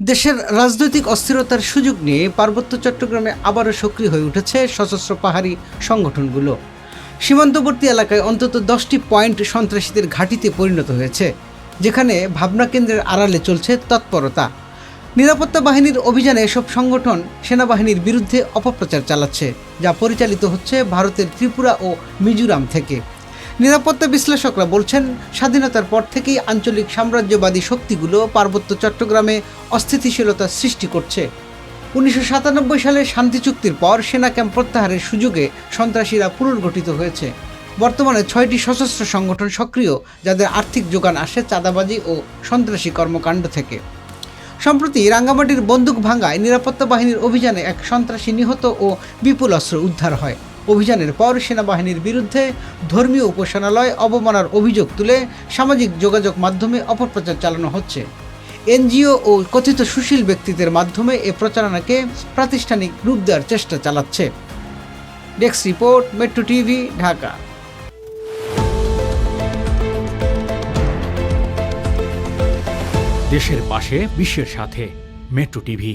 দেশের রাজনৈতিক অস্থিরতার সুযোগ নিয়ে পার্বত্য চট্টগ্রামে আবারও সক্রিয় হয়ে উঠেছে সশস্ত্র পাহাড়ি সংগঠনগুলো। সীমান্তবর্তী এলাকায় অন্তত দশটি পয়েন্ট সন্ত্রাসীদের ঘাঁটিতে পরিণত হয়েছে, যেখানে ভাবনা কেন্দ্রের আড়ালে চলছে তৎপরতা। নিরাপত্তা বাহিনীর অভিযানে এসব সংগঠন সেনাবাহিনীর বিরুদ্ধে অপপ্রচার চালাচ্ছে, যা পরিচালিত হচ্ছে ভারতের ত্রিপুরা ও মিজোরাম থেকে। নিরাপত্তা বিশ্লেষকরা বলছেন, স্বাধীনতার পর থেকেই আঞ্চলিক সাম্রাজ্যবাদী শক্তিগুলো পার্বত্য চট্টগ্রামে অস্থিতিশীলতা সৃষ্টি করছে। উনিশশো সাতানব্বই সালে শান্তি চুক্তির পর সেনা ক্যাম্প প্রত্যাহারের সুযোগে সন্ত্রাসীরা পুনর্গঠিত হয়েছে। বর্তমানে ছয়টি সশস্ত্র সংগঠন সক্রিয়, যাদের আর্থিক যোগান আসে চাঁদাবাজি ও সন্ত্রাসী কর্মকাণ্ড থেকে। সম্প্রতি রাঙ্গামাটির বন্দুক ভাঙ্গায় নিরাপত্তা বাহিনীর অভিযানে এক সন্ত্রাসী নিহত ও বিপুল অস্ত্র উদ্ধার হয়। অভিযানের পর সেনাবাহিনীর বিরুদ্ধে ধর্মীয় উপাসনালয় অবমাননার অভিযোগ তুলে সামাজিক যোগাযোগ মাধ্যমে অপপ্রচার চালানো হচ্ছে। এনজিও ও কথিত সুশীল ব্যক্তিদের মাধ্যমে এ প্রচারণাকে প্রাতিষ্ঠানিক রূপ দেওয়ার চেষ্টা চালাচ্ছে। Desk report, Metro TV, Dhaka. দেশের পাশে, বিশ্বের সাথে, মেট্রো টিভি।